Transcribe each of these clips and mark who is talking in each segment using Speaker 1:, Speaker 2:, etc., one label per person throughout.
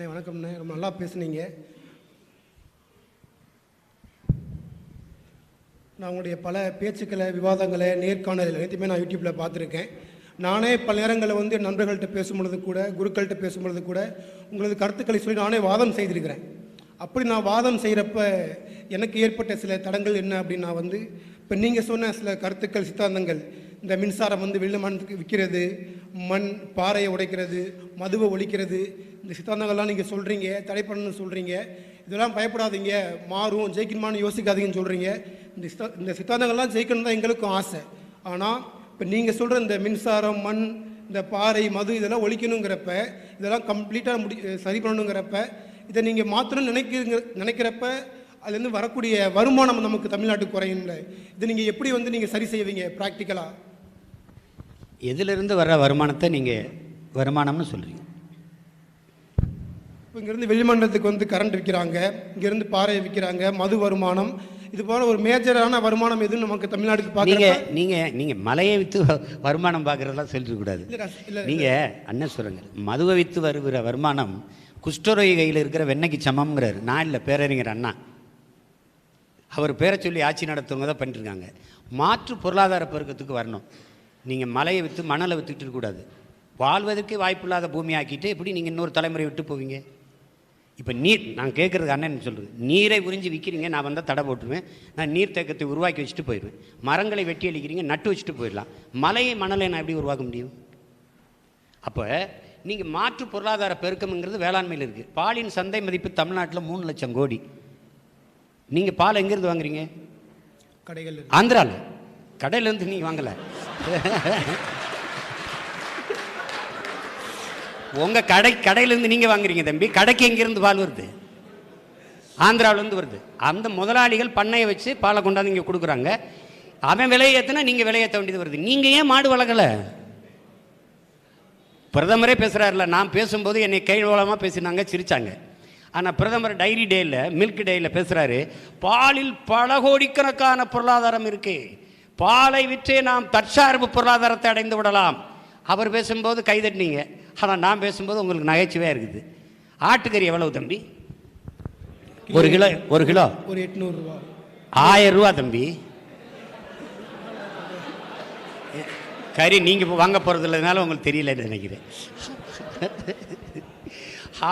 Speaker 1: அண்ணே வணக்கம்ண்ணே. ரொம்ப நல்லா பேசுனீங்க. நான் உங்களுடைய பல பேச்சுக்களை விவாதங்களை நேர்காணல் அனைத்துமே நான் யூடியூப்பில் பார்த்துருக்கேன். நானே பல நேரங்களில் வந்து நண்பர்கள்ட்ட பேசும்பொழுது கூட குருக்கள்கிட்ட பேசும்பொழுது கூட உங்களது கருத்துக்களை சொல்லி நானே வாதம் செய்திருக்கிறேன். அப்படி நான் வாதம் செய்கிறப்ப எனக்கு ஏற்பட்ட சில தடங்கள் என்ன அப்படின்னா வந்து இப்போ நீங்கள் சொன்ன சில கருத்துக்கள் சித்தாந்தங்கள் இந்த மின்சாரம் வந்து வெள்ளமானத்துக்கு விற்கிறது மண் பாறையை உடைக்கிறது மதுவை ஒழிக்கிறது இந்த சித்தாந்தங்கள்லாம் நீங்கள் சொல்கிறீங்க தடை பண்ணணும்னு சொல்கிறீங்க இதெல்லாம் பயப்படாதீங்க மாறும் ஜெயிக்கணுமான்னு யோசிக்காதீங்கன்னு சொல்கிறீங்க இந்த சித்தா இந்த சித்தாந்தங்கள்லாம் ஜெயிக்கணும் தான் எங்களுக்கும் ஆசை. ஆனால் இப்போ நீங்கள் சொல்கிற இந்த மின்சாரம் மண் இந்த பாறை மது இதெல்லாம் ஒழிக்கணுங்கிறப்ப இதெல்லாம் கம்ப்ளீட்டாக முடி சரி பண்ணணுங்கிறப்ப இதை நீங்கள் மாற்றணும்னு நினைக்கிறீங்க நினைக்கிறப்ப அதுலேருந்து வரக்கூடிய வருமானம் நமக்கு தமிழ்நாட்டுக்கு குறையும்ல. இதை நீங்கள் எப்படி வந்து நீங்கள் சரி செய்வீங்க ப்ராக்டிக்கலாக
Speaker 2: எதிலிருந்து வர்ற வருமானத்தை நீங்கள் வருமானம்னு சொல்கிறீங்க
Speaker 1: இப்போ இங்கேருந்து வெளிமண்டலத்துக்கு வந்து கரண்ட் விற்கிறாங்க. இங்கேருந்து பாறையை விற்கிறாங்க. மது வருமானம். இது போல ஒரு மேஜரான வருமானம் எதுவும் நமக்கு தமிழ்நாட்டுக்கு பார்க்குறப்ப
Speaker 2: நீங்கள் நீங்கள் மலையை விற்று வருமானம் பார்க்குறதெல்லாம் சொல்லிடக்கூடாது நீங்கள் அண்ணன் சொல்லுங்க. மதுவை விற்று வருகிற வருமானம் குஷ்டரோகி கையில் இருக்கிற வெண்ணெய்க்கு சமம்ங்கிறார். நான் இல்லை பேரறிஞர் அண்ணா. அவர் பேரை சொல்லி ஆட்சி நடத்துவங்க தான் பண்ணிட்டுருக்காங்க மாற்று பொருளாதார பெருக்கத்துக்கு வரணும். நீங்கள் மலையை விற்று மணலை விற்றுட்டு இருக்கக்கூடாது வாழ்வதற்கே வாய்ப்பில்லாத பூமி ஆக்கிட்டு எப்படி நீங்கள் இன்னொரு தலைமுறை விட்டு போவீங்க? இப்போ நீர் நான் கேட்குறது அண்ணன் சொல்கிறது நீரை உறிஞ்சி விற்கிறீங்க நான் வந்தால் தடை போட்டுருவேன். நான் நீர் தேக்கத்தை உருவாக்கி வச்சுட்டு போயிடுவேன். மரங்களை வெட்டி அழிக்கிறீங்க நட்டு வச்சுட்டு போயிடலாம். மலையை மணலை நான் எப்படி உருவாக்க முடியும்? அப்போ நீங்கள் மாற்று பொருளாதார பெருக்கம்ங்கிறது வேளாண்மையில் இருக்குது பாலின் சந்தை மதிப்பு தமிழ்நாட்டில் மூணு லட்சம் கோடி. நீங்கள் பால் எங்கேருந்து வாங்குறீங்க?
Speaker 1: கடைகள்.
Speaker 2: ஆந்திராவில் கடையிலேருந்து நீங்கள் வாங்கலை. உங்கள் கடை கடையிலேருந்து நீங்கள் வாங்குறீங்க தம்பி. கடைக்கு எங்கேருந்து பால் வருது? ஆந்திராவிலேருந்து வருது. அந்த முதலாளிகள் பண்ணையை வச்சு பாலை கொண்டாந்து இங்கே கொடுக்குறாங்க. அவன் விலையை ஏற்றினா நீங்கள் விலையேற்ற வேண்டியது வருது. நீங்கள் ஏன் மாடு வளர்க்கலை? பிரதமரே பேசுகிறாருல நான் பேசும்போது என்னை கைவளமாக பேசினாங்க சிரித்தாங்க ஆனால் பிரதமர் டைரி டேயில் மில்க் டேயில் பேசுகிறாரு பாலில் பல கோடிக்கணக்கான பொருளாதாரம் இருக்குது பாலை விற்றே நாம் தற்சார்பு பொருளாதாரத்தை அடைந்து விடலாம். அவர் பேசும்போது கைதட்டினீங்க ஆனால் நான் பேசும்போது உங்களுக்கு நகைச்சுவையாக இருக்குது. ஆட்டுக்கறி எவ்வளவு தம்பி? ஒரு கிலோ ஒரு கிலோ.
Speaker 1: ஒரு எட்நூறுரூவா
Speaker 2: ஆயிரம் ரூபா தம்பி. கறி நீங்கள் இப்போ வாங்க போகிறது இல்லைனால உங்களுக்கு தெரியலன்னு நினைக்கிறேன்.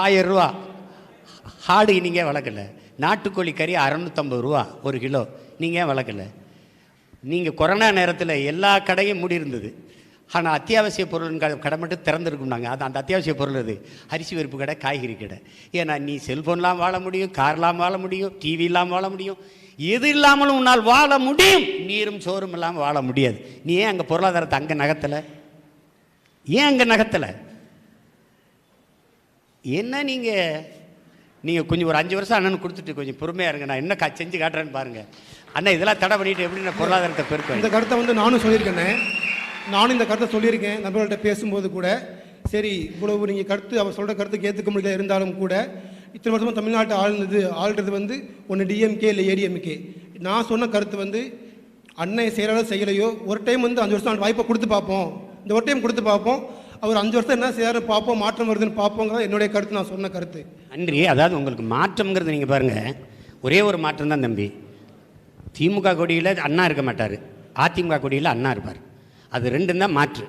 Speaker 2: ஆயிரம் ரூபா. ஆடு நீங்கள் வளர்க்கல? நாட்டுக்கோழி கறி அறநூற்றம்பது ரூபா ஒரு கிலோ. நீங்கள் ஏன் வளர்க்கல? நீங்கள் கொரோனா நேரத்தில் எல்லா கடையும் மூடி இருந்தது. ஆனால் அத்தியாவசிய பொருள் க- கடை மட்டும் திறந்துருக்கும்னாங்க அது அந்த அத்தியாவசிய பொருள் அது. அரிசி பருப்பு கடை காய்கறி கடை. ஏன்னா நீ செல்ஃபோன்லாம் வாழ முடியும் கார்லாம் வாழ முடியும் டிவி இல்லாமல் வாழ முடியும். எது இல்லாமலும் உன்னால் வாழ முடியும். நீரும் சோறும் இல்லாமல் வாழ முடியாது. நீ ஏன் அங்கே பொருளாதாரத்தை அங்கே நகர்த்தலை? ஏன் அங்கே நகர்த்தலை? என்ன நீங்கள் நீங்கள் கொஞ்சம் ஒரு அஞ்சு வருஷம் அண்ணனுக்கு கொடுத்துட்டு கொஞ்சம் பொறுமையாக இருங்க. நான் என்ன கா செஞ்சு காட்டுறேன்னு பாருங்கள் அண்ணா இதெல்லாம் தடை பண்ணிட்டு எப்படி நான் பொருளாதாரத்தை பெருக்கேன்
Speaker 1: இந்த கருத்தை வந்து நானும் சொல்லியிருக்கேனே நானும் இந்த கருத்தை சொல்லியிருக்கேன் நண்பர்கள்ட்ட பேசும்போது கூட. சரி இவ்வளவு நீங்கள் கருத்து அவர் சொல்கிற கருத்துக்கு ஏற்றுக்க முடியல இருந்தாலும் கூட இத்தனை வருஷமாக தமிழ்நாட்டை ஆழ்ந்தது ஆள்றது வந்து ஒன்று டிஎம்கே இல்லை ஏடிஎம்கே நான் சொன்ன கருத்து வந்து அன்னை செயலாளர் செய்யலையோ ஒரு டைம் வந்து அஞ்சு வருஷம் வாய்ப்பை கொடுத்து பார்ப்போம். இந்த ஒரு டைம் கொடுத்து பார்ப்போம். அவர் அஞ்சு வருஷம் என்ன செய்யறாரு பார்ப்போம் மாற்றம் வருதுன்னு பார்ப்போங்கிறத என்னுடைய கருத்து நான் சொன்ன கருத்து.
Speaker 2: நன்றி. அதாவது உங்களுக்கு மாற்றம்ங்கிறது நீங்கள் பாருங்கள் ஒரே ஒரு மாற்றம் தான் தம்பி. திமுக கொடியில் அண்ணா இருக்க மாட்டார். அதிமுக கொடியில் அண்ணா இருப்பார். அது ரெண்டும் தான் மாற்று.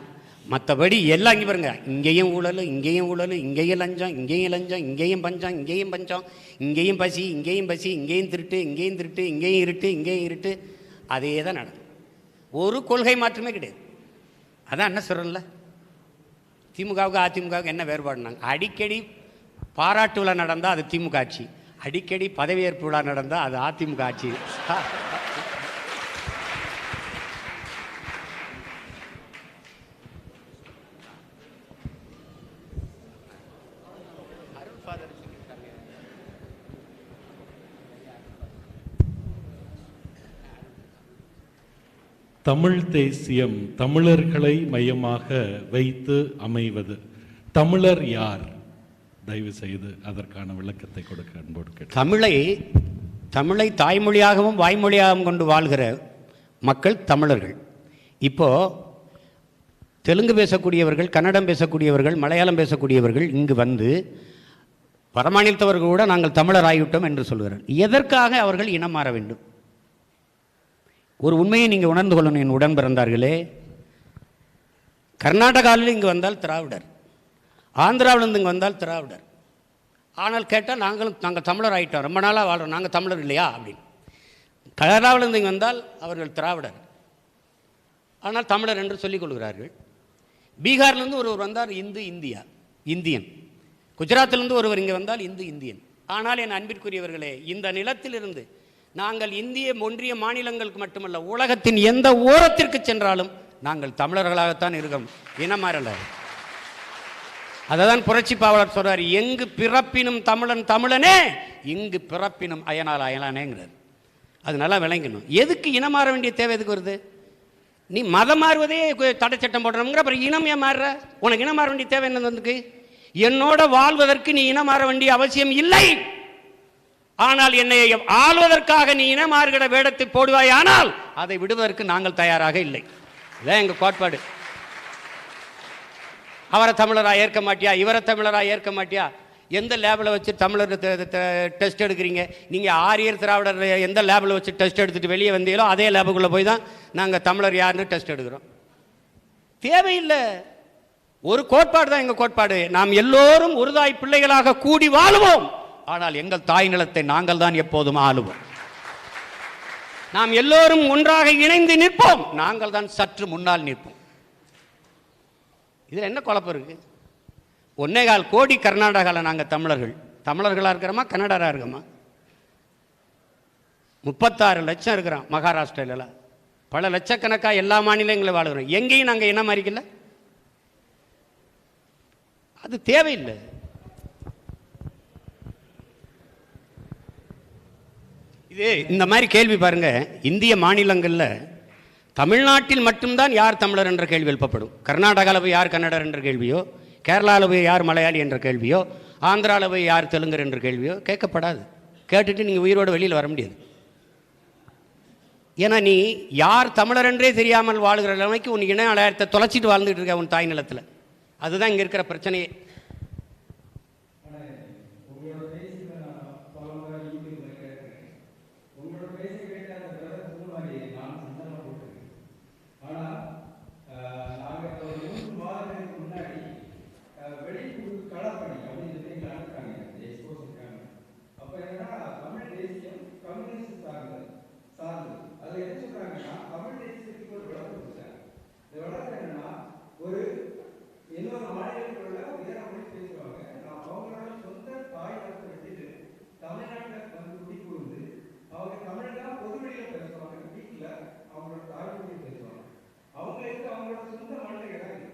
Speaker 2: மற்றபடி எல்லாம் இங்கே பாருங்க இங்கேயும் ஊழல் இங்கேயும் ஊழல் இங்கேயும் லஞ்சம் இங்கேயும் லஞ்சம் இங்கேயும் பஞ்சம் இங்கேயும் பஞ்சம் இங்கேயும் பசி இங்கேயும் பசி இங்கேயும் திருட்டு இங்கேயும் திருட்டு இங்கேயும் இருட்டு இங்கேயும் இருட்டு. அதே தான் நடக்கும். ஒரு கொள்கை மாற்றமே கிடையாது. அதான் என்ன சொல்கிறேன்ல திமுகவுக்கு அதிமுகவுக்கு என்ன வேறுபாடுனாங்க? அடிக்கடி பாராட்டு விழா நடந்தால் அது திமுக ஆட்சி. அடிக்கடி பதவியேற்பு விழா நடந்தால் அது அதிமுக ஆட்சி.
Speaker 3: தமிழ் தேசியம் தமிழர்களை மையமாக வைத்து அமைவது. தமிழர் யார்? தயவு செய்து அதற்கான விளக்கத்தை கொடுக்க அன்போடு
Speaker 2: தமிழை தமிழை தாய்மொழியாகவும் வாய்மொழியாகவும் கொண்டு வாழ்கிற மக்கள் தமிழர்கள். இப்போது தெலுங்கு பேசக்கூடியவர்கள் கன்னடம் பேசக்கூடியவர்கள் மலையாளம் பேசக்கூடியவர்கள் இங்கு வந்து பரமாநிலத்தவர்கள் கூட நாங்கள் தமிழர் ஆகிவிட்டோம் என்று சொல்கிறார். எதற்காக அவர்கள் இனம் மாற வேண்டும்? ஒரு உண்மையை நீங்கள் உணர்ந்து கொள்ளணும் என் உடன் பிறந்தார்களே. கர்நாடகாவில் இங்கே வந்தால் திராவிடர். ஆந்திராவிலிருந்து இங்கே வந்தால் திராவிடர். ஆனால் கேட்டால் நாங்களும் நாங்கள் தமிழர் ஆகிட்டோம் ரொம்ப நாளாக வாழ்கிறோம் நாங்கள் தமிழர் இல்லையா? அப்படின்னு. கேரளாவிலிருந்து இங்கே வந்தால் அவர்கள் திராவிடர். ஆனால் தமிழர் என்று சொல்லிக் கொள்கிறார்கள். பீகார்லேருந்து ஒருவர் வந்தார் இந்து இந்தியா இந்தியன். குஜராத்திலிருந்து ஒருவர் இங்கே வந்தால் இந்து இந்தியன். ஆனால் என் அன்பிற்குரியவர்களே இந்த நிலத்திலிருந்து நாங்கள் இந்திய ஒன்றிய மாநிலங்களுக்கு மட்டுமல்ல உலகத்தின் எந்த ஓரத்திற்கு சென்றாலும் நாங்கள் தமிழர்களாகத்தான் இருக்கோம். இனமாறல அதை தான் புரட்சி பாவலர் சொல்றார் எங்கு பிறப்பினும் தமிழன் தமிழனே இங்கு பிறப்பினும் அயனால் அயலானேங்கிறார். அது நல்லா விளங்கணும். எதுக்கு இனம் மாற வேண்டிய தேவை எதுக்கு வருது? நீ மதம் மாறுவதே தடைச்சட்டம் தடை சட்டம் போடணுங்கிற அப்புறம் இனம் ஏன் மாறுற? உனக்கு இனம் மாற வேண்டிய தேவை என்ன வந்துக்கு என்னோட வாழ்வதற்கு நீ இனம் மாற வேண்டிய அவசியம் இல்லை. ஆனால் என்னை ஆள்வதற்காக நீ இனம் வேடத்தை போடுவாய் ஆனால் அதை விடுவதற்கு நாங்கள் தயாராக இல்லை. இதான் எங்க கோட்பாடு. அவரை தமிழரா ஏற்க மாட்டியா? இவரை தமிழரா ஏற்க மாட்டியா? எந்த லேபில் வச்சு தமிழர் டெஸ்ட் எடுக்கிறீங்க? நீங்கள் ஆரியர் திராவிடர் எந்த லேபில் வச்சு டெஸ்ட் எடுத்துட்டு வெளியே வந்தீங்களோ அதே லேபுக்குள்ளே போய் தான் நாங்கள் தமிழர் யாருன்னு டெஸ்ட் எடுக்கிறோம். தேவையில்லை. ஒரு கோட்பாடு தான் எங்கள் கோட்பாடு. நாம் எல்லோரும் உருதாய் பிள்ளைகளாக கூடி வாழுவோம். ஆனால் எங்கள் தாய் நிலத்தை நாங்கள் தான் எப்போதும் ஆளுவோம். நாம் எல்லோரும் ஒன்றாக இணைந்து நிற்போம். நாங்கள் தான் சற்று முன்னால் நிற்போம். இதில் என்ன குழப்பம் இருக்கு? ஒன்னே கால் கோடி கர்நாடகாவில் நாங்கள் தமிழர்கள். தமிழர்களாக இருக்கிறோமா கன்னடராக இருக்கோமா? முப்பத்தாறு லட்சம் இருக்கிறோம் மகாராஷ்டிரால பல லட்சக்கணக்காக எல்லா மாநிலங்களும் வாழுகிறோம். எங்கேயும் நாங்கள் இனம் அறிக்கல அது தேவையில்லை. இது இந்த மாதிரி கேள்வி பாருங்க. இந்திய மாநிலங்களில் தமிழ்நாட்டில் மட்டும்தான் யார் தமிழர் என்ற கேள்வி எழுப்பப்படும். கர்நாடகாவில் போய் யார் கன்னடர் என்ற கேள்வியோ கேரளாவில் போய் யார் மலையாளி என்ற கேள்வியோ ஆந்திராவில் போய் யார் தெலுங்கர் என்ற கேள்வியோ கேட்கப்படாது. கேட்டுட்டு நீங்கள் உயிரோடு வெளியில் வர முடியாது. ஏன்னா நீ யார் தமிழர் என்றே தெரியாமல் வாழுகிற நிலைமைக்கு உன் இன அடையாளத்தை தொலைச்சிட்டு வாழ்ந்துட்டு இருக்க உன் தாய் நிலத்தில். அதுதான் இங்கே இருக்கிற பிரச்சனையே.
Speaker 4: ஒரு இன்னொரு மாநிலத்தில் வேற மொழி பேசுவாங்க. நான் அவங்களோட சொந்த தாய் நிலத்தை விட்டுட்டு தமிழ்நாட்டில் வந்து குடிபுகுந்து அவங்க தமிழ் தான் பொதுவெளியில பேசுவாங்க. வீட்டில் அவங்களோட தாய்மொழி பேசுவாங்க. அவங்க அவங்களுக்கு அவங்களோட சொந்த மாநில இடம் இல்லை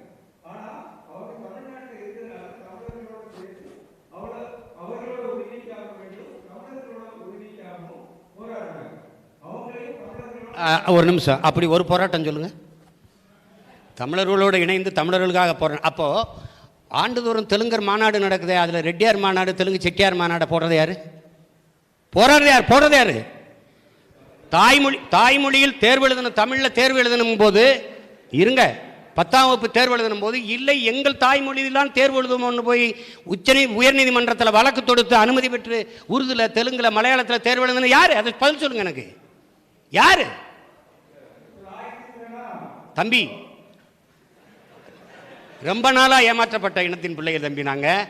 Speaker 4: ஆனா அவங்க தமிழ்நாட்டில் இருக்கிறதுனால தமிழர்களோட சேர்த்து அவளை அவர்களோட உரிமைக்காக வேண்டும் தமிழர்களோட உரிமைக்காகவும் போராடுறாங்க. அவங்களே தமிழர்களோட
Speaker 2: ஒரு நிமிஷம். அப்படி ஒரு போராட்டம் சொல்லுங்கள் தமிழர்களோடு இணைந்து தமிழர்களுக்காக போகிறேன் அப்போது ஆண்டுதோறும் தெலுங்கர் மாநாடு நடக்குதே அதில் ரெட்டியார் மாநாடு தெலுங்கு செட்டியார் மாநாடு போடுறது யார்? போடுறது யார்? போடுறது யார்? தாய்மொழி தாய்மொழியில் தேர்வு எழுதணும் தமிழில் தேர்வு எழுதணும் போது இருங்க பத்தாம் வகுப்பு தேர்வு எழுதணும் போது இல்லை எங்கள் தாய்மொழியிலாம் தேர்வு எழுதுவோம்னு போய் உச்சநீ உயர்நீதிமன்றத்தில் வழக்கு தொடுத்து அனுமதி பெற்று உருதுல தெலுங்கில் மலையாளத்தில் தேர்வு எழுதணும் யார்? அதை பதில் சொல்லுங்க எனக்கு. யார்? தம்பி ரொம்ப நாளாக ஏமாற்றப்பட்ட இனத்தின் பிள்ளைகள் தம்பி நாங்கள்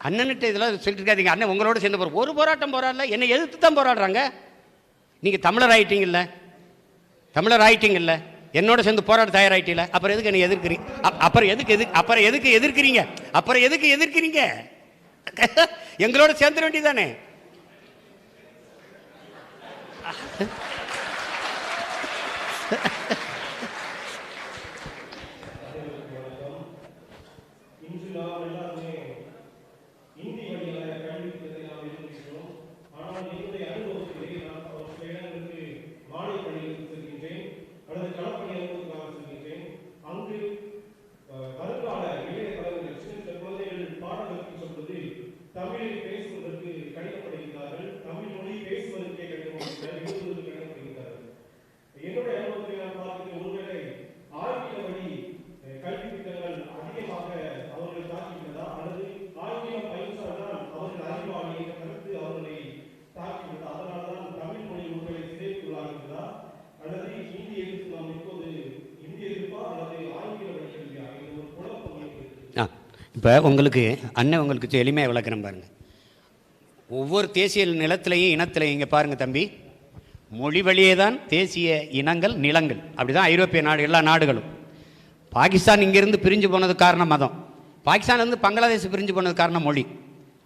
Speaker 2: அண்ணன்கிட்ட இதெல்லாம் சொல்லிட்டு இருக்காதீங்க அண்ணன் உங்களோட சேர்ந்து போகிற ஒரு போராட்டம் போராடல என்னை எதிர்த்து தான் போராடுறாங்க. நீங்கள் தமிழர் ஆயிட்டீங்கல்ல? தமிழர் ஆயிட்டீங்கல்ல? என்னோட சேர்ந்து போராட தயாராயிட்டீங்கள? அப்புறம் எதுக்கு என்னை எதிர்க்கிறீங்க அப்புறம் எதுக்கு எது அப்புறம் எதுக்கு எதிர்க்கிறீங்க? அப்புறம் எதுக்கு எதிர்க்கிறீங்க? எங்களோட சேர்ந்துட வேண்டியதானே
Speaker 5: இன்று நாம் எல்லாருமே இந்தி வழியான கல்வி திட்டத்தை நாம் இருக்கிறோம் ஆனால் என்னுடைய அனுபவத்திலே நான் ஒரு சில இடங்களுக்கு மாலை பள்ளிகளுக்கு செல்கின்றேன் அல்லது களப்பணி அனுபவத்துக்காக செல்கின்றேன் அங்கு அஹ், வருங்கால இளைய தலைவர்கள் சின்ன சில குழந்தைகள் பாடம் கற்று சொல்வது தமிழில் பேசுவதற்கு கடினப்படுகிறார்கள் தமிழ் மொழி பேசுவதற்கே கடினப்படுகிறார்கள் எழுதுவதற்கு
Speaker 2: இப்போ உங்களுக்கு அண்ணன் உங்களுக்கு எளிமையாக விளக்குறேன் பாருங்கள் ஒவ்வொரு தேசிய நிலத்திலையும் இனத்திலையும் இங்கே பாருங்கள் தம்பி. மொழி வழியே தான் தேசிய இனங்கள் நிலங்கள். அப்படி தான் ஐரோப்பிய நாடு எல்லா நாடுகளும். பாகிஸ்தான் இங்கேருந்து பிரிஞ்சு போனது காரணம் மதம். பாகிஸ்தான்லேருந்து பங்களாதேஷ் பிரிஞ்சு போனது காரணம் மொழி.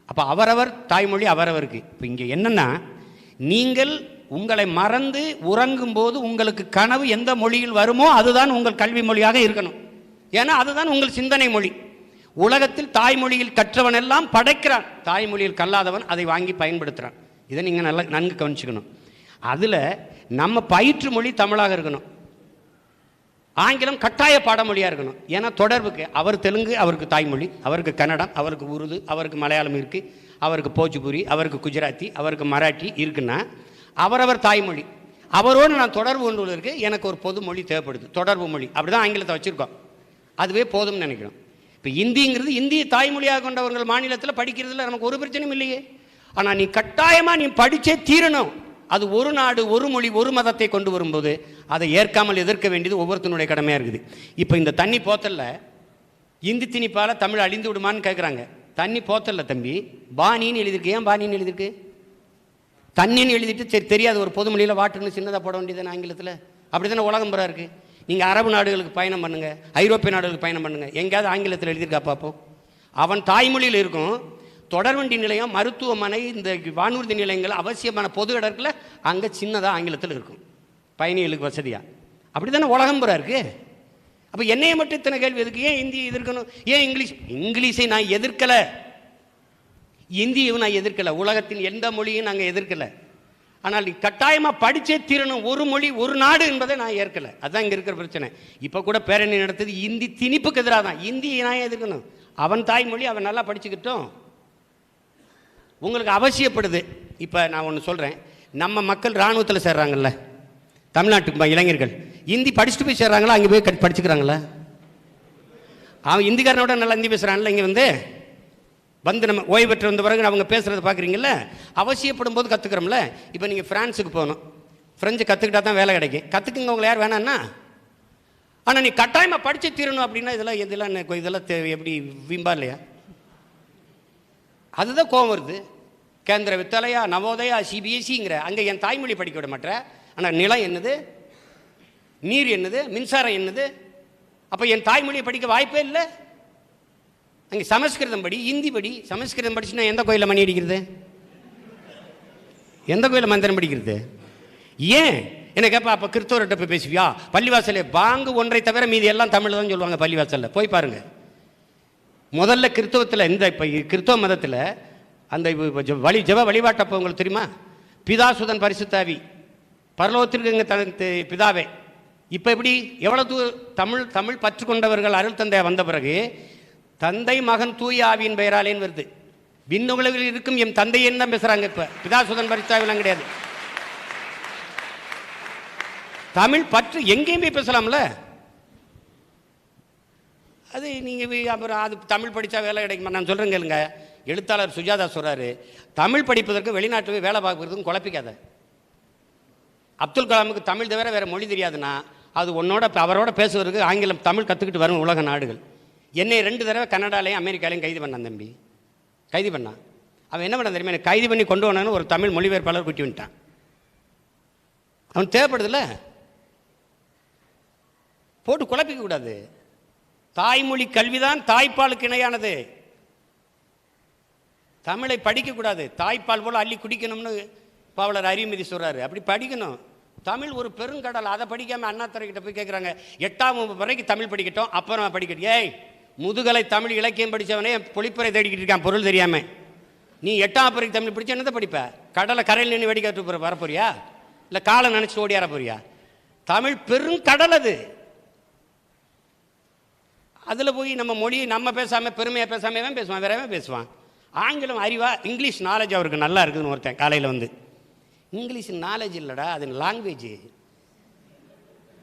Speaker 2: அப்போ அவரவர் தாய்மொழி அவரவருக்கு. இப்போ இங்கே என்னென்னா நீங்கள் உங்களை மறந்து உறங்கும் போது உங்களுக்கு கனவு எந்த மொழியில் வருமோ அதுதான் உங்கள் கல்வி மொழியாக இருக்கணும். ஏன்னா அதுதான் உங்கள் சிந்தனை மொழி. உலகத்தில் தாய்மொழியில் கற்றவன் எல்லாம் படைக்கிறான். தாய்மொழியில் கல்லாதவன் அதை வாங்கி பயன்படுத்துகிறான் இதை நீங்கள் நல்லா நன்கு கவனிச்சுக்கணும். அதில் நம்ம பயிற்று மொழி தமிழாக இருக்கணும். ஆங்கிலம் கட்டாய பாடமொழியாக இருக்கணும். ஏன்னா தொடர்புக்கு அவர் தெலுங்கு அவருக்கு தாய்மொழி அவருக்கு கன்னடம் அவருக்கு உருது அவருக்கு மலையாளம் இருக்குது அவருக்கு போச்சுபுரி அவருக்கு குஜராத்தி அவருக்கு மராட்டி இருக்குன்னா அவரவர் தாய்மொழி. அவரோடு நான் தொடர்பு கொண்டுள்ளதற்கு எனக்கு ஒரு பொது மொழி தேவைப்படுது. தொடர்பு மொழி. அப்படி தான் ஆங்கிலத்தை வச்சுருக்கோம். அதுவே போதும்னு நினைக்கிறோம். இப்போ இந்திங்கிறது இந்திய தாய்மொழியாக கொண்டவர்கள் மாநிலத்தில் படிக்கிறதுல நமக்கு ஒரு பிரச்சனையும் இல்லையே. ஆனால் நீ கட்டாயமாக நீ படித்தே தீரணும். அது ஒரு நாடு ஒரு மொழி ஒரு மதத்தை கொண்டு வரும்போது அதை ஏற்காமல் எதிர்க்க வேண்டியது ஒவ்வொருத்தனுடைய கடமையாக இருக்குது. இப்போ இந்த தண்ணி போத்தல்ல இந்தி திணிப்பால் தமிழ் அழிந்து விடுமான்னு கேட்குறாங்க தண்ணி போத்தல்ல தம்பி. பாணின்னு எழுதியிருக்கு. ஏன் பாணின்னு எழுதியிருக்கு? தண்ணின்னு எழுதிட்டு சரி தெரியாது ஒரு பொது மொழியில் வாட்டுன்னு சின்னதாக போட வேண்டியது ஆங்கிலத்தில். அப்படி தானே உலகம் புறா இருக்குது நீங்கள் அரபு நாடுகளுக்கு பயணம் பண்ணுங்கள் ஐரோப்பிய நாடுகளுக்கு பயணம் பண்ணுங்கள் எங்கேயாவது ஆங்கிலத்தில் எழுதியிருக்கா பார்ப்போம் அவன் தாய்மொழியில் இருக்கும். தொடர்வண்டி நிலையம் மருத்துவமனை இந்த வானூர்தி நிலையங்கள் அவசியமான பொது இடத்துல அங்கே சின்னதாக ஆங்கிலத்தில் இருக்கும். பயணிகளுக்கு வசதியாக அப்படி தானே உலகம் பூரா இருக்குது அப்போ என்னைய மட்டும் இத்தனை கேள்வி எதுக்கு ஏன் இந்தி எதிர்க்கணும்? ஏன் இங்கிலீஷ்? இங்கிலீஷை நான் எதிர்க்கலை. இந்தியும் நான் எதிர்க்கலை. உலகத்தின் எந்த மொழியும் நாங்கள் எதிர்க்கலை. ஆனால் கட்டாயமாக படித்தே தீரணும். ஒரு மொழி ஒரு நாடு என்பதை நான் ஏற்கலை. அதுதான் இங்கே இருக்கிற பிரச்சனை. இப்போ கூட பேரணி நடத்துது. இந்தி திணிப்புக்கு எதிராக தான். இந்தி நான் எதிர்க்கணும்? அவன் தாய்மொழி அவன் நல்லா படிச்சுக்கிட்டோம். உங்களுக்கு அவசியப்படுது. இப்போ நான் ஒன்று சொல்கிறேன் நம்ம மக்கள் இராணுவத்தில் சேர்றாங்கல்ல. தமிழ்நாட்டுக்கு இளைஞர்கள். இந்தி படிச்சுட்டு போய் சேர்றாங்களா? அங்கே போய் படிச்சுக்கிறாங்களா? அவன் இந்திக்காரனோட நல்லா இந்தி பேசுகிறான்ல இங்கே வந்து? வந்து நம்ம ஓய்வு பெற்று வந்த பிறகு அவங்க பேசுகிறத பார்க்குறீங்கல்ல? அவசியப்படும் போது கற்றுக்குறோம்ல இப்போ நீங்கள் ஃப்ரான்ஸுக்கு போகணும். ஃப்ரெஞ்சு கற்றுக்கிட்டா தான் வேலை கிடைக்கும். கற்றுக்குங்க உங்களை யார் வேணான்னா? ஆனால் நீ கட்டாயமாக படித்து தீரணும் அப்படின்னா இதெல்லாம் இதெல்லாம் இதெல்லாம் தேவை எப்படி வீம்பா இல்லையா? அதுதான் கோவம் வருது. கேந்திர வித்தலையா நவோதயா சிபிஎஸ்சிங்கிற அங்கே என் தாய்மொழி படிக்க விட மாட்டேன் ஆனால் நிலம் என்னது? நீர் என்னது? மின்சாரம் என்னது? அப்போ என் தாய்மொழியை படிக்க வாய்ப்பே இல்லை. அங்கே சமஸ்கிருதம் படி ஹிந்தி படி சமஸ்கிருதம் படிச்சுன்னா எந்த கோயிலில் மணி அடிக்கிறது? எந்த கோயிலில் மந்திரம் படிக்கிறது? ஏன்? என்ன கேட்பா அப்போ கிறிஸ்தவர்கிட்ட போய் பேசுவியா? பள்ளிவாசலே பாங்கு ஒன்றை தவிர மீதி எல்லாம் தமிழ் தான் சொல்லுவாங்க பள்ளிவாசலில். போய் பாருங்க. முதல்ல கிறிஸ்தவத்தில் இந்த இப்போ கிறிஸ்தவ மதத்தில் அந்த ஜெ- வழி ஜப வழிபாட்டப்போ உங்களுக்கு தெரியுமா? பிதாசுதன் பரிசுத்தாவி. பரலோகத்திற்கு எங்கள் த பிதாவே. இப்போ எப்படி? எவ்வளோ தூ தமிழ் தமிழ் பற்று கொண்டவர்கள் அருள் தந்தையா வந்த பிறகு தந்தை மகன் தூய ஆவியின் பெயராலேன்னு வருது? விண்ணுலகில் இருக்கும் என் தந்தையன்னு தான் பேசுகிறாங்க இப்போ? பிதாசுதன் பரிசாவிலாம் கிடையாது. தமிழ் பற்று எங்கேயுமே பேசலாம்ல? அது நீங்கள் அப்புறம் அது தமிழ் படித்தா வேலை கிடைக்குமா? நான் சொல்கிறேன் கேளுங்க. எழுத்தாளர் சுஜாதா சொல்கிறாரு தமிழ் படிப்பதற்கு வெளிநாட்டு போய் வேலை பார்க்குறதுக்கும் குழப்பிக்காத. அப்துல் கலாமுக்கு தமிழ் தவிர வேறு மொழி தெரியாதுன்னா அது உன்னோட அவரோட பேசுவதற்கு ஆங்கிலம் தமிழ் கற்றுக்கிட்டு வரும் உலக நாடுகள். என்னை ரெண்டு தடவை கனடாலையும் அமெரிக்காலையும் கைது பண்ணான் தம்பி. கைது பண்ணான். அவன் என்ன பண்ண தெரியுமா? எனக்கு கைது பண்ணி கொண்டு வந்தான்னு ஒரு தமிழ் மொழிபெயர்ப்பாளர் குட்டி வந்துட்டான் அவன் தேவைப்படுதுல்ல? போட்டு குழப்பிக்க கூடாது. தாய்மொழி கல்விதான் தாய்ப்பாலுக்கு இணையானது. தமிழை படிக்கக்கூடாது தாய்ப்பால் போல் அள்ளி குடிக்கணும்னு பாவலர் அறிவுமதி சொல்கிறாரு அப்படி படிக்கணும். தமிழ் ஒரு பெருங்கடல். அதை படிக்காம அண்ணாத்துறைக்கிட்ட போய் கேட்குறாங்க எட்டாம் வகுப்பு வரைக்கும் தமிழ் படிக்கட்டும். அப்புறம் படிக்கட்டும். ஏய் முதுகலை தமிழ் இலக்கியம் படித்தவனே பொழிப்புரை தேடிக்கிட்டு இருக்கான் பொருள் தெரியாமல் நீ எட்டாம் பிறகு தமிழ் படிச்ச என்னதை படிப்ப? கடலை கரையில் நின்று வெடிக்காட்டு போகிற வரப்போறியா? இல்லை காலை நினச்சி ஓடியார போறியா? தமிழ் பெருங்கடல் அது. அதில் போய் நம்ம மொழியை நம்ம பேசாமல் பெருமையாக பேசாமல் தான் பேசுவான் வேற பேசுவான். ஆங்கிலம் அறிவா இங்கிலீஷ் நாலேஜ் அவருக்கு நல்லா இருக்குதுன்னு ஒருத்தன் காலையில் வந்து. இங்கிலீஷ் நாலேஜ் இல்லைடா அது லாங்குவேஜ்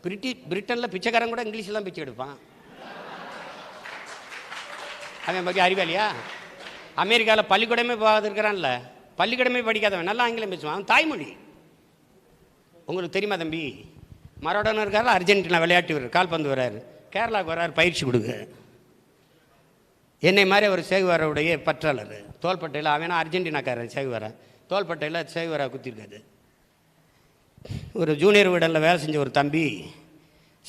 Speaker 2: பிரிட்டி பிரிட்டனில் பிச்சைக்காரன் கூட இங்கிலீஷில் தான் பிச்சை எடுப்பான். அவன் பற்றி அறிவாளியா? அமெரிக்காவில் பள்ளிக்கூடமே போகாது இருக்கிறான்ல பள்ளிக்கூடமே படிக்காதவன் நல்லா ஆங்கிலம் பேசுவான். அவன் தாய்மொழி. உங்களுக்கு தெரியுமா தம்பி? மரோடோன்னு இருக்காரு அர்ஜென்டினா விளையாட்டு வீரர் கால்பந்து வர்றாரு கேரளாவுக்கு வர்றாரு பயிற்சி கொடுக்கு. என்னை மாதிரி ஒரு சேகுவாரவுடைய பற்றாளர். தோள்பட்டையில் அவனா அர்ஜென்டினாக்காரன் சேகுவாரா? தோல்பட்டையில் சேகுவாரா குத்திருக்காது ஒரு ஜூனியர் வீடனில் வேலை செஞ்ச ஒரு தம்பி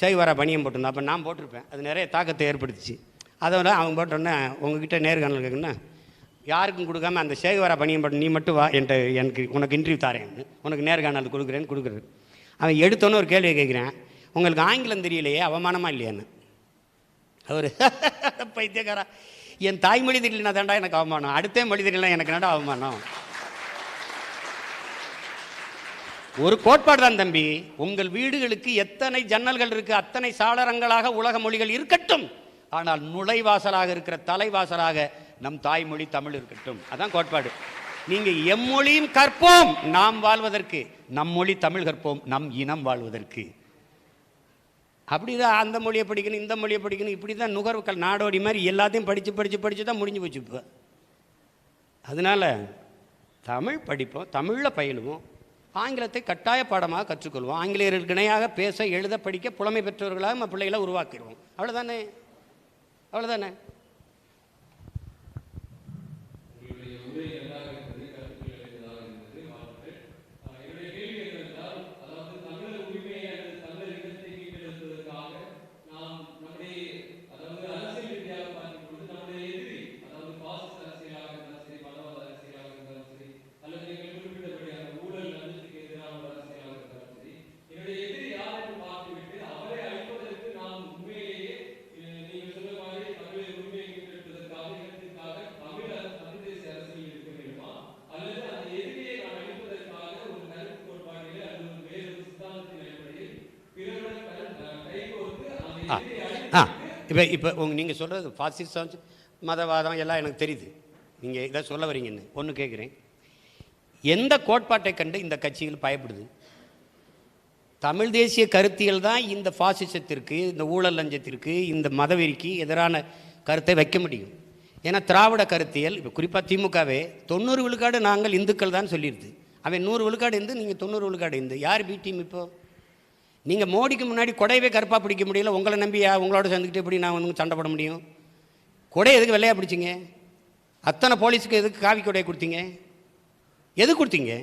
Speaker 2: சேகுவாரா பணியம் போட்டிருந்தான். அப்போ நான் போட்டிருப்பேன். அது நிறைய தாக்கத்தை ஏற்படுத்துச்சு. அதை விட அவங்க போட்டோன்னே உங்ககிட்ட நேர்காணல் கேட்குன்னா யாருக்கும் கொடுக்காம அந்த சேகுவாரா பணியம் போட்டு நீ மட்டும் வா என்கிட்ட எனக்கு உனக்கு இன்டர்வியூ தரேன் உனக்கு நேர்காணல் கொடுக்குறேன்னு கொடுக்குறது. அவன் எடுத்தோன்னே ஒரு கேள்வி கேட்குறேன். உங்களுக்கு ஆங்கிலம் தெரியலையே அவமானமா இல்லையான்னு. அவர் பைத்தியக்காரா. என் தாய்மொழி தெரியலனா தாண்டா எனக்கு அவமானம். அடுத்த மொழி தெரியலனா எனக்கு என்னடா அவமானம்? ஒரு கோட்பாடு தான் தம்பி. உங்கள் வீடுகளுக்கு எத்தனை ஜன்னல்கள் இருக்குது அத்தனை சாளரங்களாக உலக மொழிகள் இருக்கட்டும். ஆனால் நுழைவாசலாக இருக்கிற தலைவாசலாக நம் தாய்மொழி தமிழ் இருக்கட்டும். அதான் கோட்பாடு. நீங்க எம்மொழியும் கற்போம் நாம் வாழ்வதற்கு. நம் மொழி தமிழ் கற்போம் நம் இனம் வாழ்வதற்கு. அப்படிதான் அந்த மொழியை படிக்கணும் இந்த மொழியை படிக்கணும் இப்படி தான் நுகர்வுக்கள் நாடோடி மாதிரி எல்லாத்தையும் படித்து படித்து படித்து தான் முடிஞ்சு போச்சு இப்போ. அதனால் தமிழ் படிப்போம் தமிழில் பயிலுவோம். ஆங்கிலத்தை கட்டாய பாடமாக கற்றுக்கொள்வோம். ஆங்கிலேயர்களுக்கு இணையாக பேச எழுத படிக்க புலமை பெற்றவர்களாக நம்ம பிள்ளைகளை உருவாக்கிடுவோம். அவ்வளோதானே அவ்வளோதானே இப்போ இப்போ உங்க நீங்கள் சொல்கிறது ஃபாசிசம் மதவாதம் எல்லாம் எனக்கு தெரியுது. நீங்கள் இதை சொல்ல வரீங்கன்னு ஒன்று கேட்குறேன் எந்த கோட்பாட்டை கண்டு இந்த கட்சிகள் பயப்படுது? தமிழ் தேசிய கருத்தியல் தான் இந்த பாசிசத்திற்கு இந்த ஊழல் லஞ்சத்திற்கு இந்த மதவெறிக்கு எதிரான கருத்தை வைக்க முடியும். ஏன்னா திராவிட கருத்தியல் இப்போ குறிப்பாக திமுகவே தொண்ணூறு விழுக்காடு நாங்கள் இந்துக்கள் தான் சொல்லிடுது அவன் நூறு விழுக்காடு இந்து நீங்கள் தொண்ணூறு விழுக்காடு இந்து. யார் பி டீம் இப்போ? நீங்கள் மோடிக்கு முன்னாடி கொடையவே கருப்பாக பிடிக்க முடியல. உங்களை நம்பியா உங்களோட சேர்ந்துக்கிட்டு எப்படி நான் வந்து சண்டை போட முடியும்? கொடை எதுக்கு வெள்ளையாக பிடிச்சிங்க? அத்தனை போலீஸுக்கு எதுக்கு காவி கொடையை கொடுத்தீங்க? எது கொடுத்தீங்க?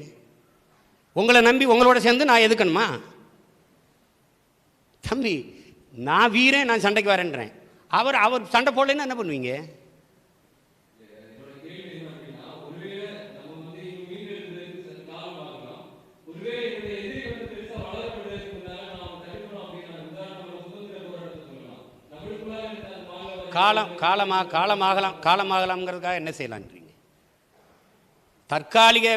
Speaker 2: உங்களை நம்பி உங்களோட சேர்ந்து நான் எதுக்கணுமா? தம்பி நான் வீரன் நான் சண்டைக்கு வரேன்றேன். அவர் அவர் சண்டை போடலைன்னா என்ன பண்ணுவீங்க? காலம் காலமாக காலமாகலாம் காலமாகலாம்ங்கிறதுக்காக என்ன செய்யலான்றீங்க? தற்காலிக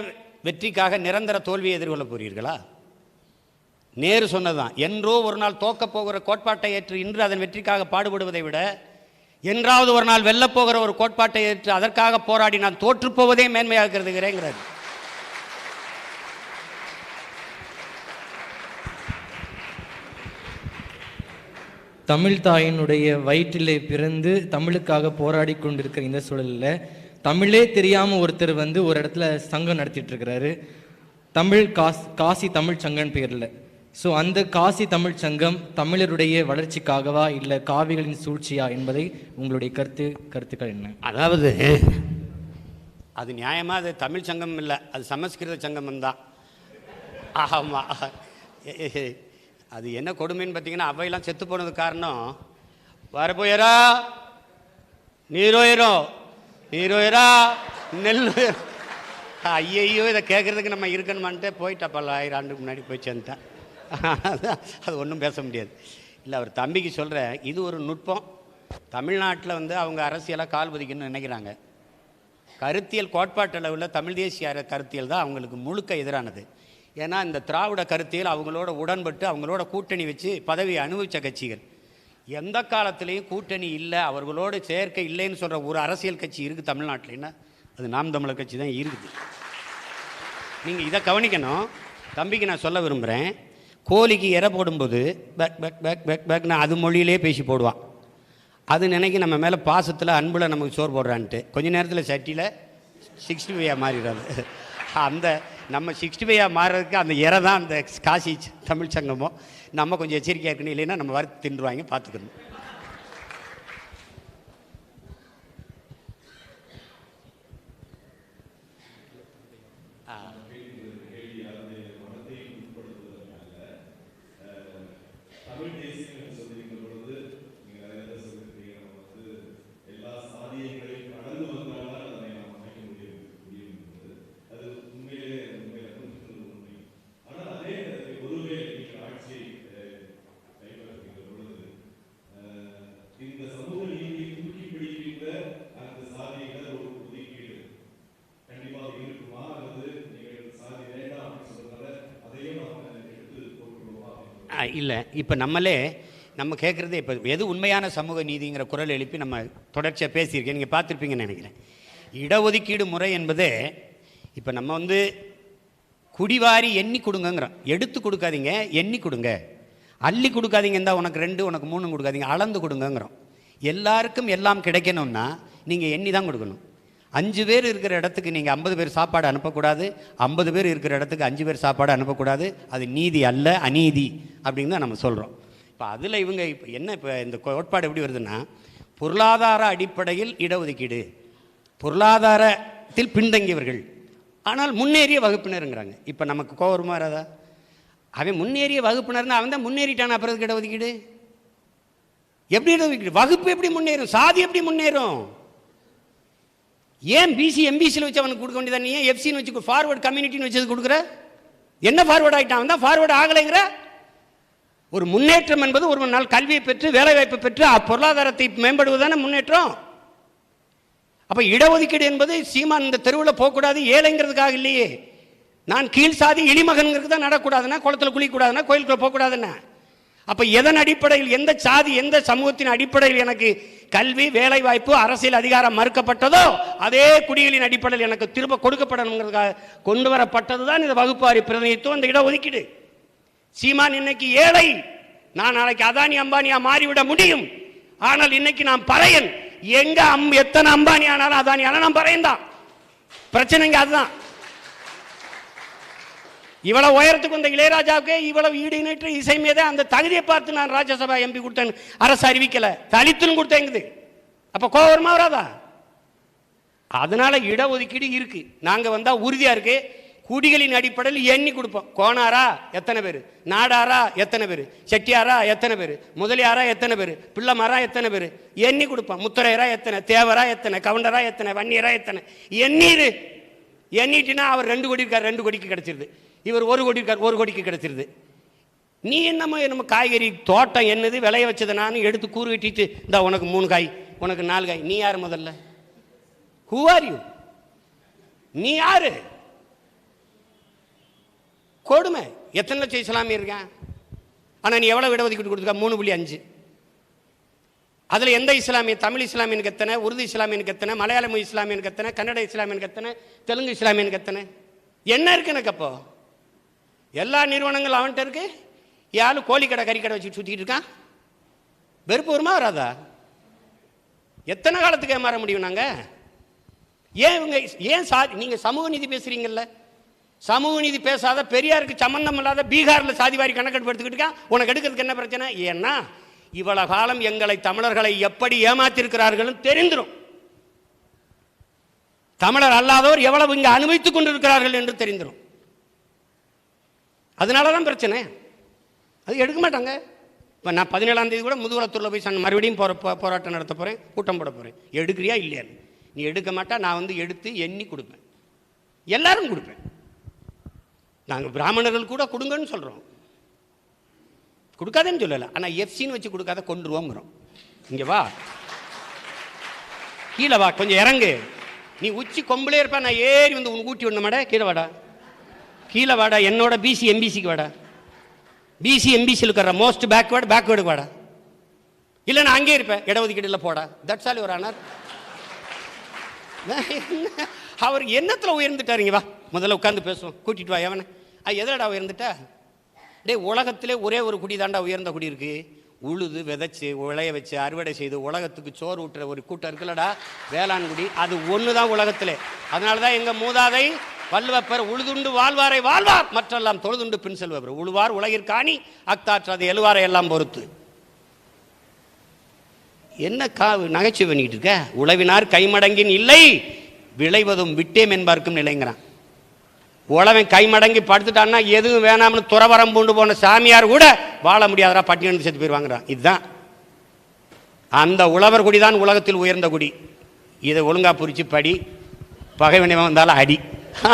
Speaker 2: வெற்றிக்காக நிரந்தர தோல்வியை எதிர்கொள்ள போகிறீர்களா நேரு சொன்னதுதான் என்றோ ஒரு நாள் தோக்கப் போகிற கோட்பாட்டை ஏற்று இன்று அதன் வெற்றிக்காக பாடுபடுவதை விட என்றாவது ஒரு நாள் வெல்லப்போகிற ஒரு கோட்பாட்டை ஏற்று அதற்காக போராடி நான் தோற்றுப் போவதே மேன்மையாக கருதுகிறேங்கிறார்
Speaker 6: தமிழ் தாயினுடைய வயிற்றிலே பிறந்து தமிழுக்காக போராடி கொண்டிருக்கிற இந்த சூழலில் தமிழே தெரியாமல் ஒருத்தர் வந்து ஒரு இடத்துல சங்கம் நடத்திட்டு இருக்கிறாரு. தமிழ் காஸ் காசி தமிழ் சங்கன் பேரில். ஸோ அந்த காசி தமிழ் சங்கம் தமிழருடைய வளர்ச்சிக்காகவா இல்லை காவிகளின் சூழ்ச்சியா என்பதை உங்களுடைய கருத்து கருத்துக்கள் என்ன?
Speaker 2: அதாவது அது நியாயமாக அது தமிழ் சங்கம் இல்லை. அது சமஸ்கிருத சங்கமம் தான். ஆமாம் அது என்ன கொடுமைன்னு பார்த்தீங்கன்னா அவையெல்லாம் செத்து போனது காரணம் வரப்போயரா? நீரோயிரோ? நீரோயிரா? நெல் ஐயையோ இதை கேட்குறதுக்கு நம்ம இருக்கணுமான்ட்டு போயிட்டா பல ஆயிரம் ஆண்டுக்கு முன்னாடி போய் சேர்ந்துட்டேன். அது ஒன்றும் பேச முடியாது. இல்லை அவர் தம்பிக்கு சொல்கிறேன் இது ஒரு நுட்பம். தமிழ்நாட்டில் வந்து அவங்க அரசியலாக கால் பதிக்கணும்னு நினைக்கிறாங்க. கருத்தியல் கோட்பாட்டளவில் தமிழ் தேசிய அர- கருத்தியல் தான் அவங்களுக்கு முழுக்க எதிரானது. ஏன்னா இந்த திராவிட கருத்தியல் அவங்களோட உடன்பட்டு அவங்களோட கூட்டணி வச்சு பதவியை அனுபவித்த கட்சிகள். எந்த காலத்திலையும் கூட்டணி இல்லை அவர்களோடு சேர்க்கை இல்லைன்னு சொல்கிற ஒரு அரசியல் கட்சி இருக்குது தமிழ்நாட்டிலன்னா அது நாம் தமிழர் கட்சி தான் இருக்குது. நீங்கள் இதை கவனிக்கணும். தம்பிக்கு நான் சொல்ல விரும்புகிறேன் கோழிக்கு இரை போடும்போது பேக் பேக் பேக் பேக் பேக்னு அது மொழியிலே பேசி போடுவான். அது நினைக்கி நம்ம மேலே பாசத்தில் அன்பில் நமக்கு சோறு போடுறான்ட்டு. கொஞ்ச நேரத்தில் சட்டியில் சிக்ஸ்டி ஃபைவாக மாறிடுறாரு. அந்த நம்ம சிக்ஸ்டி ஃபைவாக மாறுறதுக்கு அந்த இறை தான் அந்த காசி தமிழ் சங்கமோ. நம்ம கொஞ்சம் எச்சரிக்கையாக இருக்கணும். இல்லைன்னா நம்ம வறுத்து தின்றுவாங்க பார்த்துக்கணும்
Speaker 3: தமிழ் தேசியம் என்று சொல்லியிருக்கிற பொழுது நீங்க நிறைய பேர் சொல்லியிருக்கீங்க நம்ம வந்து எல்லா சாதியங்களையும் கடந்து வந்தால்தான் அதனை நாம் அமைக்க முடியும் முடியும் என்பது அது உண்மையிலே உண்மையிலே நூற்றுக்கு உண்மை ஆனால் அதே நேரத்தில் ஒருவேளை நீங்கள் ஆட்சியை அஹ், கைப்பற்றுகின்ற பொழுது அஹ், இந்த சமூக நீதியை தூக்கி பிடிக்கின்ற அந்த சாதியினர் ஒரு ஒதுக்கீடு கண்டிப்பாக இருக்குமா அல்லது நீங்கள் சாதி வேண்டாம் அப்படின்னு சொல்றதால அதையும் நாம் எடுத்து போட்டுருவோமா அப்படின்னு
Speaker 2: இல்லை. இப்போ நம்மளே நம்ம கேட்குறது இப்போ எது உண்மையான சமூக நீதிங்கிற குரல் எழுப்பி நம்ம தொடர்ச்சியாக பேசியிருக்கேன். நீங்கள் பார்த்துருப்பீங்கன்னு நினைக்கிறேன். இடஒதுக்கீடு முறை என்பது இப்போ நம்ம வந்து குடிவாரி எண்ணி கொடுங்கங்கிறோம். எடுத்து கொடுக்காதீங்க எண்ணி கொடுங்க. அள்ளி கொடுக்காதீங்க இருந்தால் உனக்கு ரெண்டு உனக்கு மூணு கொடுக்காதீங்க. அளந்து கொடுங்கங்கிறோம். எல்லாருக்கும் எல்லாம் கிடைக்கணும்னா நீங்கள் எண்ணி தான் கொடுக்கணும். அஞ்சு பேர் இருக்கிற இடத்துக்கு நீங்கள் ஐம்பது பேர் சாப்பாடு அனுப்பக்கூடாது. ஐம்பது பேர் இருக்கிற இடத்துக்கு அஞ்சு பேர் சாப்பாடு அனுப்பக்கூடாது. அது நீதி அல்ல அநீதி அப்படின்னு தான் நம்ம சொல்கிறோம் இப்போ அதில் இவங்க இப்போ என்ன இப்போ இந்த கோட்பாடு எப்படி வருதுன்னா பொருளாதார அடிப்படையில் இடஒதுக்கீடு பொருளாதாரத்தில் பின்தங்கியவர்கள். ஆனால் முன்னேறிய வகுப்பினருங்கிறாங்க. இப்போ நமக்கு கோவரமா வராதா? அவன் முன்னேறிய வகுப்பினர்னா அவன் தான் முன்னேறிட்டான் அப்புறம் இடஒதுக்கீடு? எப்படி இடஒதுக்கீடு? வகுப்பு எப்படி முன்னேறும்? சாதி எப்படி முன்னேறும்? ஏன் பிசி எம்பிசியில் வச்சு அவனுக்கு கொடுக்க வேண்டியதா நீ ஏன் எஃப்சின்னு வச்சு ஃபார்வர்டு கம்யூனிட்டின்னு வச்சு கொடுக்குற? என்ன ஃபார்வர்ட் ஆகிட்டான் அவன் தான் ஃபார்வர்ட் ஆகலைங்கிற? ஒரு முன்னேற்றம் என்பது ஒரு நாள் கல்வியை பெற்று வேலைவாய்ப்பு பெற்று பொருளாதாரத்தை மேம்படுவதான முன்னேற்றம். அப்போ இடஒதுக்கீடு என்பது சீமான் இந்த தெருவில் போகக்கூடாது ஏழைங்கிறதுக்காக இல்லையே. நான் கீழ் சாதி இழிமகன்கிறது தான் நடக்கூடாதுன்னா குளத்தில் குளிக்கக்கூடாதுன்னா கோயிலுக்குள்ள போகக்கூடாதுன்னா. அப்போ எதன் அடிப்படையில் எந்த சாதி எந்த சமூகத்தின் அடிப்படையில் எனக்கு கல்வி வேலை வாய்ப்பு அரசியல் அதிகாரம் மறுக்கப்பட்டதோ அதே குடிகளின் அடிப்படையில் எனக்கு திரும்ப கொடுக்கப்படணுங்கிறதுக்காக கொண்டு வரப்பட்டது தான் இந்த வகுப்பாரி பிரதிநிதித்துவம் இந்த இடஒதுக்கீடு. சீமான் இன்னைக்கு ஏழை. நான் நாளைக்கு அதானி அம்பானியா மாறிவிட முடியும். ஆனால் இன்னைக்கு நான் பறையன். எங்க அம் எத்தனை அம்பானி ஆனாலும் அதானி ஆனால் நான் பறையன் தான் பிரச்சனைங்க அதுதான். இவ்வளவு உயரத்துக்கு வந்த இளையராஜாவுக்கு இவ்வளவு ஈடு இணைற்று இசை மீது அந்த தகுதியை பார்த்து நான் ராஜ்யசபா எம்பி கொடுத்தேன். அரசு அறிவிக்கல. தலித்துன்னு கொடுத்தேங்குது அப்ப கோவரமா வராதா? அதனால இடஒதுக்கீடு இருக்கு. நாங்க வந்தா உறுதியா இருக்கு. குடிகளின் அடிப்படையில் எண்ணி கொடுப்போம். கோணாரா எத்தனை பேர்? நாடாரா எத்தனை பேர்? செட்டியாரா எத்தனை பேர்? முதலியாரா எத்தனை பேர்? பிள்ளைமாரா எத்தனை பேர்? எண்ணி கொடுப்போம். முத்துரையரா எத்தனை? தேவரா எத்தனை? கவுண்டரா எத்தனை? வன்னியரா எத்தனை? எண்ணீர். எண்ணிட்டுனா அவர் ரெண்டு கோடி இருக்கார். ரெண்டு கோடிக்கு கிடைச்சிருது. இவர் ஒரு கோடி ஒரு கோடிக்கு கிடைச்சிருது. நீ என்னமோ நம்ம காய்கறி தோட்டம் என்னது விளைய வச்சது நான் எடுத்து கூறு வெட்டிட்டு இந்தா உனக்கு மூணு காய் உனக்கு நாலு காய். நீ யார் முதல்ல? ஹூ ஆர் யூ நீ யாரு? கொடுமை. எத்தனை லட்சம் இஸ்லாமிய இருக்கான்? ஆனால் நீ எவ்வளோ இடஒதுக்கீடு கொடுத்துருக்க? மூணு புள்ளி அஞ்சு. அதில் எந்த இஸ்லாமிய தமிழ் இஸ்லாமியனுக்கு எத்தனை உருது இஸ்லாமியனுக்கு எத்தனை மலையாளம் இஸ்லாமியனுக்கு எத்தனை கன்னட இஸ்லாமியனுக்கு எத்தனை தெலுங்கு இஸ்லாமியனுக்கு எத்தனை? என்ன இருக்கு எனக்கு அப்போ? எல்லா நிறுவனங்களும் அவன்கிட்ட இருக்கு. யாரும் கோழிக்கடை கறிக்கடை வச்சு சுற்றிட்டு இருக்கான். வெறுப்பு வருமா வராதா? எத்தனை காலத்துக்கு ஏமாற முடியும் நாங்கள் ஏன் இவங்க ஏன் சா நீங்கள் சமூக நீதி பேசுகிறீங்கல்ல சமூக நீதி பேசாத பெரியாருக்கு சம்மந்தம் இல்லாத பீகாரில் சாதிவாரி கணக்கெடுப்பு எடுத்துக்கிட்டு இருக்கா உனக்கு எடுக்கிறதுக்கு என்ன பிரச்சனை? ஏன்னா இவ்வளவு காலம் எங்களை தமிழர்களை எப்படி ஏமாத்திருக்கிறார்கள் தெரிந்துடும் தமிழர் அல்லாதவர் எவ்வளவு இங்கே அனுபவித்துக் கொண்டிருக்கிறார்கள் என்று தெரிந்துடும் அதனால தான் பிரச்சனை. அது எடுக்க மாட்டாங்க. இப்போ நான் பதினேழாம் தேதி கூட முதுகுளத்தூரில் போய் சன் மறுபடியும் போகிற போ போராட்டம் நடத்த போகிறேன் கூட்டம் போட போகிறேன் எடுக்கிறியா இல்லையான்னு நீ எடுக்க மாட்டா நான் வந்து எடுத்து எண்ணி கொடுப்பேன். எல்லாரும் கொடுப்பேன். நாங்கள் பிராமணர்கள் கூட கொடுங்கன்னு சொல்கிறோம் கொடுக்காதேன்னு சொல்லலை. ஆனால் எஃப்சின்னு வச்சு கொடுக்காத கொண்டுருவோங்கிறோம் இங்கே வா. கீழே வா. கொஞ்சம் இறங்கு. நீ உச்சி கொம்புலே இருப்பா நான் ஏறி வந்து உன் ஊட்டி விடணுமாடா? கீழே வாடா. கீழே வாடா என்னோட பிசி எம்பிசிக்கு வாடா. பிசி எம்பிசியில் இருக்கிற மோஸ்ட் பேக்வேர்டு பேக்வேர்டு வாடா. இல்லை நான் அங்கேயே இருப்பேன். இடஒதுக்கீடுல போடா. தட்ஸ் ஆல் ஒரு ஆனார் அவர் என்னத்தில் உயர்ந்துட்டாருங்க வா. முதல்ல உட்காந்து பேசுவோம். கூட்டிட்டு வா எவனை? அது எதிலடா உயர்ந்துட்டா? டேய் உலகத்திலே ஒரே ஒரு குடி தாண்டா உயர்ந்த குடி இருக்கு. உழுது விதைச்சு உழைய வச்சு அறுவடை செய்து உலகத்துக்கு சோறு ஊட்டுற ஒரு கூட்டம் இருக்குல்லடா. வேளாண்குடி அது ஒன்று தான் உலகத்திலே. அதனால தான் எங்கள் மூதாதை வல்லுவப்பர் உழுதுண்டு வாழ்வாரை வாழ்வார் மற்றெல்லாம் தொழுதுண்டு பின் செல்வவர் உழுவார் உலகிற்காணி அக்தாற்றாது எழுவாரை எல்லாம் பொறுத்து. என்ன கா நகைச்சுவை பண்ணிட்டு இருக்க? உழவினார் கைமடங்கின் இல்லை விளைவதும் விட்டேம் என்பார்க்கும் நிலைங்கிறான். உழவன் கைமடங்கி படுத்துட்டான்னா எதுவும் வேணாம்னு துறவரம் பூண்டு போன சாமியார் கூட வாழ முடியாதரா பட்டினி செத்து போயிடுவாங்கிறான் இதுதான். அந்த உழவர் குடி தான் உலகத்தில் உயர்ந்த குடி. இதை ஒழுங்காக புரிச்சு படி. பகைவனை வந்தாலும் அடி.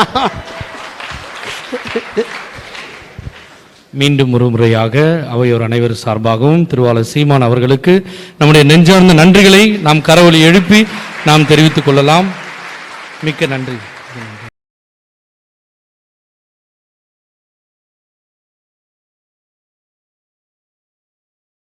Speaker 7: மீண்டும் ஒரு முறையாக அவையோர் அனைவர் சார்பாகவும் திருவாளர் சீமான் அவர்களுக்கு நம்முடைய நெஞ்சார்ந்த நன்றிகளை நாம் கரவொலி எழுப்பி நாம் தெரிவித்துக் கொள்ளலாம். மிக்க நன்றி.